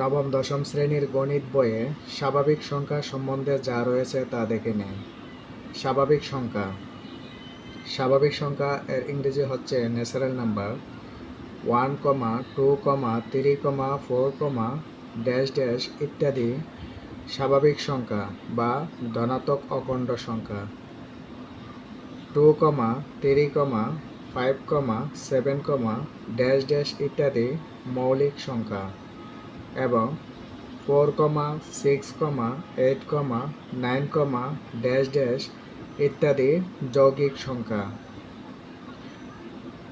নবম, দশম শ্রেণির গণিত বইয়ে স্বাভাবিক সংখ্যা সম্বন্ধে যা রয়েছে তা দেখে নেই স্বাভাবিক সংখ্যা। স্বাভাবিক সংখ্যা এর ইংরেজি হচ্ছে natural number one comma two comma three comma four comma dash dash ইত্যাদি স্বাভাবিক সংখ্যা বা ধনাত্মক অখণ্ড সংখ্যা। Two comma three comma five comma seven comma dash dash ইত্যাদি মৌলিক সংখ্যা। এবং four comma, six comma, eight comma, nine comma, dash dash ইত্যাদি যৌগিক সংখ্যা।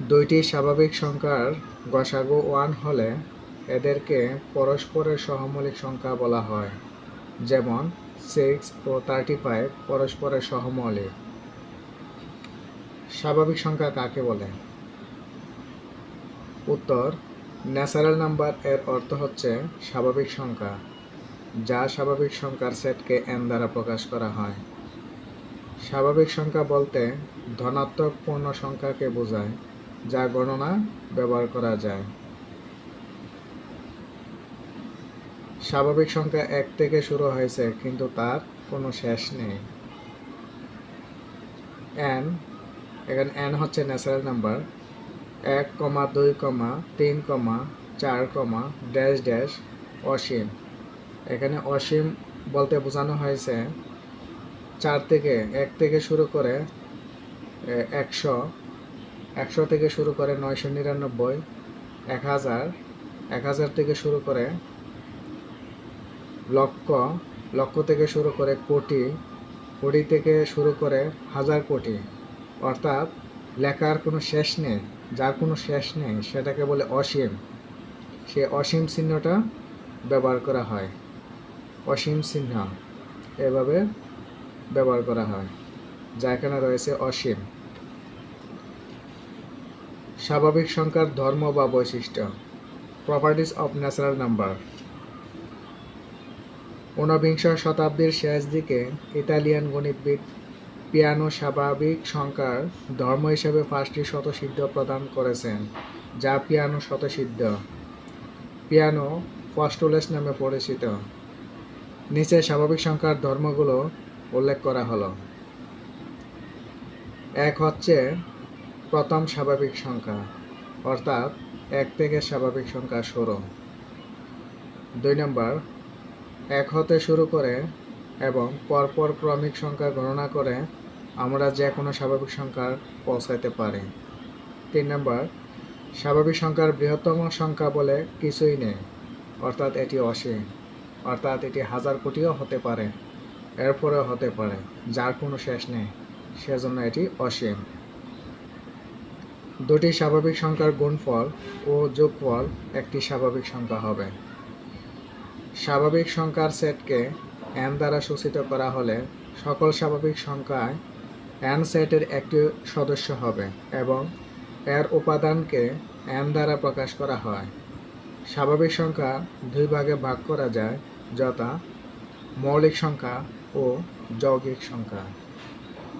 দুইটি স্বাভাবিক সংখ্যার গসাগু ওয়ান হলে এদেরকে পরস্পরের সহমৌলিক সংখ্যা বলা হয়, যেমন সিক্স ও থার্টি ফাইভ পরস্পরের সহমৌলিক। স্বাভাবিক সংখ্যা কাকে বলে? উত্তর ন্যাচারাল নাম্বার এর অর্থ হচ্ছে স্বাভাবিক সংখ্যা, যা স্বাভাবিক সংখ্যার সেটকে এন দ্বারা প্রকাশ করা হয়। স্বাভাবিক সংখ্যা বলতে ধনাত্মক পূর্ণ সংখ্যাকে বোঝায়, যা গণনা ব্যবহার করা যায়। স্বাভাবিক সংখ্যা এক থেকে শুরু হয়েছে, কিন্তু তার কোনো শেষ নেই। এন এখানে এন হচ্ছে ন্যাচারাল নাম্বার এক কমা, দুই কমা, তিন কমা, চার কমা, ড্যাশ ড্যাশ, অসীম। এখানে অসীম বলতে বোঝানো হয়েছে চার থেকে এক থেকে শুরু করে একশো একশো থেকে শুরু করে নয়শো নিরানব্বই, এক হাজার এক হাজার থেকে শুরু করে লক্ষ লক্ষ থেকে শুরু করে কোটি কোটি থেকে শুরু করে হাজার কোটি। অর্থাৎ লেখার কোনো শেষ নেই, যার কোনো শেষ নেই, সেটাকে বলে অসীম। সে অসীম চিহ্নটা ব্যবহার করা হয়। অসীম চিহ্ন, এভাবে ব্যবহার করা হয়, যা এখানে রয়েছে অসীম। স্বাভাবিক সংখ্যার ধর্ম বা বৈশিষ্ট্য। প্রপার্টিস অফ ন্যাচারাল নাম্বার ঊনবিংশ শতাব্দীর শেষ দিকে ইতালিয়ান গণিতবিদ পিয়ানো স্বাভাবিক সংখ্যার ধর্ম হিসেবে পাঁচটি শতসিদ্ধ প্রদান করেছেন, যা পিয়ানো শতসিদ্ধ পিয়ানো ফস্টোলেস নামে পরিচিত। নিচে স্বাভাবিক সংখ্যার ধর্মগুলো উল্লেখ করা হলো। এক হচ্ছে প্রথম স্বাভাবিক সংখ্যা, অর্থাৎ এক থেকে স্বাভাবিক সংখ্যা শুরু। দুই নম্বর, এক হতে শুরু করে এবং পরপর ক্রমিক সংখ্যা গণনা করে আমরা যে কোনো স্বাভাবিক সংখ্যার পৌঁছাইতে পারি। তিন নম্বর, স্বাভাবিক সংখ্যার বৃহত্তম সংখ্যা বলে কিছুই নেই, অর্থাৎ এটি অসীম, অর্থাৎ এটি হাজার কোটিও হতে পারে, এরপরেও হতে পারে, যার কোনো শেষ নেই, সেজন্য এটি অসীম। দুটি স্বাভাবিক সংখ্যার গুণফল ও যোগফল একটি স্বাভাবিক সংখ্যা হবে। স্বাভাবিক সংখ্যার সেটকে এন দ্বারা সূচিত করা হলে সকল স্বাভাবিক সংখ্যায় এন সেটের একটি সদস্য হবে এবং এর উপাদানকে অ্যান দ্বারা প্রকাশ করা হয়। স্বাভাবিক সংখ্যা দুই ভাগে ভাগ করা যায়, যথা মৌলিক সংখ্যা ও যৌগিক সংখ্যা।